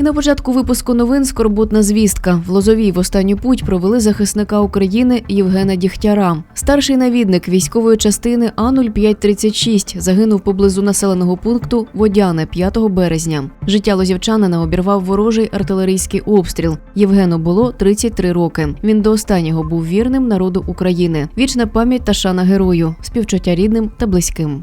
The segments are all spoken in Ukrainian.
І на початку випуску новин скорботна звістка. В Лозовій в останню путь провели захисника України Євгена Дігтяра. Старший навідник військової частини А-0536 загинув поблизу населеного пункту Водяне 5 березня. Життя лозівчанина обірвав ворожий артилерійський обстріл. Євгену було 33 роки. Він до останнього був вірним народу України. Вічна пам'ять та шана герою, співчуття рідним та близьким.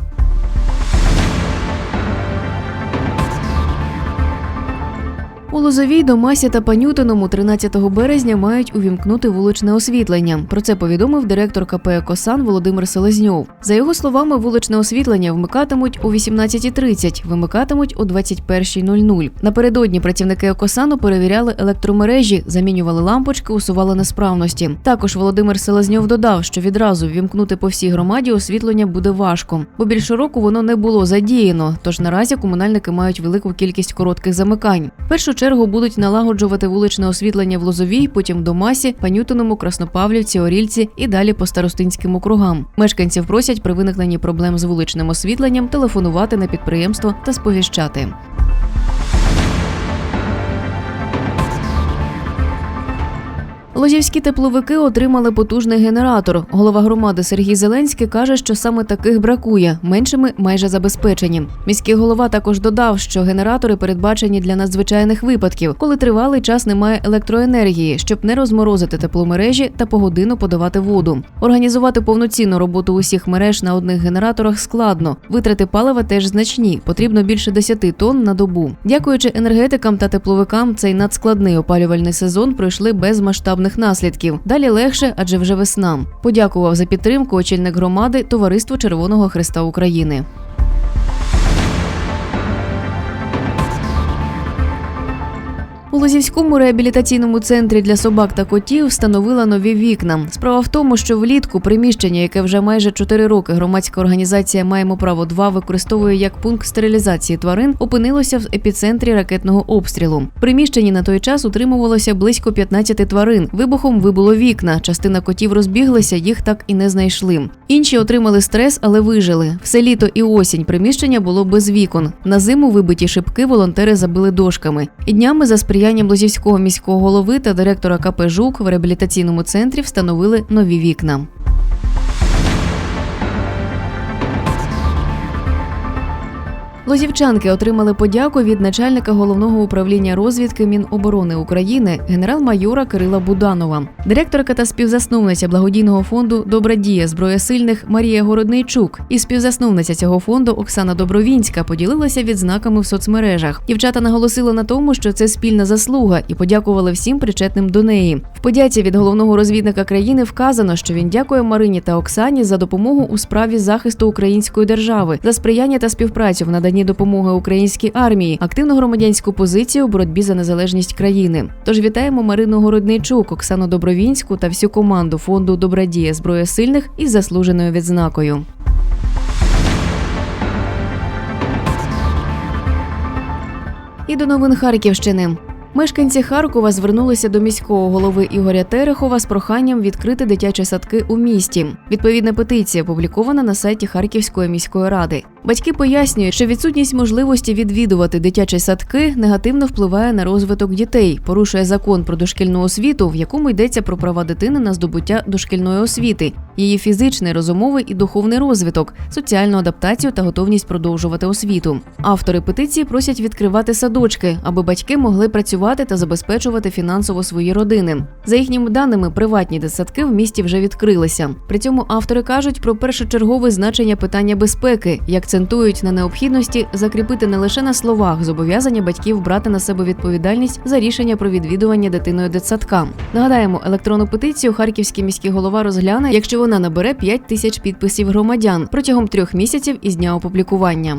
У Лозовій, Домасі та Панютиному 13 березня мають увімкнути вуличне освітлення. Про це повідомив директор КП «Косан» Володимир Селезньов. За його словами, вуличне освітлення вмикатимуть о 18.30, вимикатимуть о 21.00. Напередодні працівники «Екосану» перевіряли електромережі, замінювали лампочки, усували несправності. Також Володимир Селезньов додав, що відразу ввімкнути по всій громаді освітлення буде важко, бо більше року воно не було задіяно. Тож наразі комунальники мають велику кількість коротких замикань. Першу чергу будуть налагоджувати вуличне освітлення в Лозовій, потім Домасі, Панютиному, Краснопавлівці, Орільці і далі по старостинським округам. Мешканців просять при виникненні проблем з вуличним освітленням телефонувати на підприємство та сповіщати. Лозівські тепловики отримали потужний генератор. Голова громади Сергій Зеленський каже, що саме таких бракує, меншими майже забезпечені. Міський голова також додав, що генератори передбачені для надзвичайних випадків, коли тривалий час немає електроенергії, щоб не розморозити тепломережі та погодину подавати воду. Організувати повноцінну роботу усіх мереж на одних генераторах складно. Витрати палива теж значні. Потрібно більше 10 тонн на добу. Дякуючи енергетикам та тепловикам, цей надскладний опалювальний сезон пройшли без масштабних наслідків. Далі легше, адже вже весна. Подякував за підтримку очільник громади Товариство Червоного Христа України. У Лозівському реабілітаційному центрі для собак та котів встановила нові вікна. Справа в тому, що влітку приміщення, яке вже майже 4 роки громадська організація Маємо право 2 використовує як пункт стерилізації тварин, опинилося в епіцентрі ракетного обстрілу. Приміщенні на той час утримувалося близько 15 тварин. Вибухом вибуло вікна. Частина котів розбіглися, їх так і не знайшли. Інші отримали стрес, але вижили. Все літо і осінь приміщення було без вікон. На зиму вибиті шибки волонтери забили дошками. І днями за сприянням Лозівського міського голови та директора КП «Жук» в реабілітаційному центрі встановили нові вікна. Лозівчанки отримали подяку від начальника головного управління розвідки Міноборони України генерал-майора Кирила Буданова, директорка та співзасновниця благодійного фонду Добра дія зброя сильних Марія Городнийчук і співзасновниця цього фонду Оксана Добровінська поділилася відзнаками в соцмережах. Дівчата наголосили на тому, що це спільна заслуга, і подякували всім причетним до неї. В подяці від головного розвідника країни вказано, що він дякує Марині та Оксані за допомогу у справі захисту української держави, за сприяння та співпрацю в наданні допомоги українській армії, активну громадянську позицію у боротьбі за незалежність країни. Тож вітаємо Марину Городничук, Оксану Добровінську та всю команду фонду Добрадія зброя сильних із заслуженою відзнакою. І до новин Харківщини. Мешканці Харкова звернулися до міського голови Ігоря Терехова з проханням відкрити дитячі садки у місті. Відповідна петиція опублікована на сайті Харківської міської ради. Батьки пояснюють, що відсутність можливості відвідувати дитячі садки негативно впливає на розвиток дітей, порушує закон про дошкільну освіту, в якому йдеться про права дитини на здобуття дошкільної освіти, її фізичний, розумовий і духовний розвиток, соціальну адаптацію та готовність продовжувати освіту. Автори петиції просять відкривати садочки, аби батьки могли працювати та забезпечувати фінансово свої родини. За їхніми даними, приватні дитсадки в місті вже відкрилися. При цьому автори кажуть про першочергове значення питання безпеки, і акцентують на необхідності закріпити не лише на словах зобов'язання батьків брати на себе відповідальність за рішення про відвідування дитиною дитсадка. Нагадаємо, електронну петицію харківський міський голова розгляне, якщо вона набере 5 тисяч підписів громадян протягом трьох місяців із дня опублікування.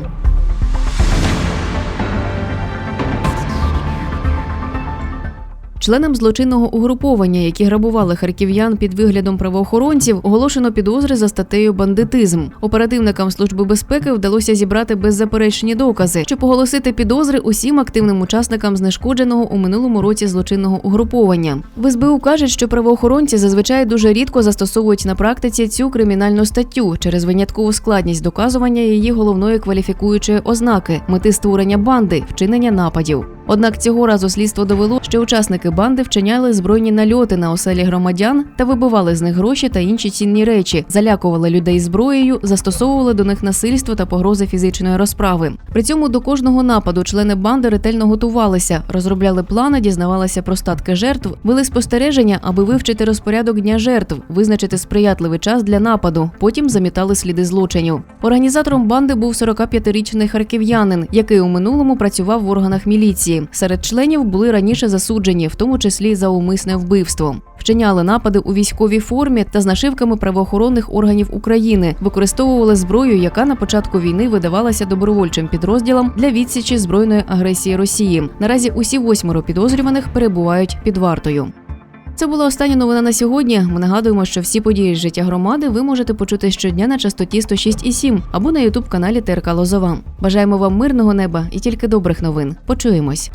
Членам злочинного угруповання, які грабували харків'ян під виглядом правоохоронців, оголошено підозри за статтею бандитизм. Оперативникам служби безпеки вдалося зібрати беззаперечні докази, щоб оголосити підозри усім активним учасникам знешкодженого у минулому році злочинного угруповання. В СБУ кажуть, що правоохоронці зазвичай дуже рідко застосовують на практиці цю кримінальну статтю через виняткову складність доказування її головної кваліфікуючої ознаки мети створення банди, вчинення нападів. Однак цього разу слідство довело, що учасники банди вчиняли збройні нальоти на оселі громадян та вибивали з них гроші та інші цінні речі, залякували людей зброєю, застосовували до них насильство та погрози фізичної розправи. При цьому до кожного нападу члени банди ретельно готувалися, розробляли плани, дізнавалися про статки жертв, вели спостереження, аби вивчити розпорядок дня жертв, визначити сприятливий час для нападу. Потім замітали сліди злочинів. Організатором банди був 45-річний харків'янин, який у минулому працював в органах міліції. Серед членів були раніше засуджені, тому числі за умисне вбивство. Вчиняли напади у військовій формі та з нашивками правоохоронних органів України, використовували зброю, яка на початку війни видавалася добровольчим підрозділам для відсічі збройної агресії Росії. Наразі усі восьмеро підозрюваних перебувають під вартою. Це була остання новина на сьогодні. Ми нагадуємо, що всі події з життя громади ви можете почути щодня на частоті 106,7 або на ютуб каналі ТРК Лозова. Бажаємо вам мирного неба і тільки добрих новин. Почуємось.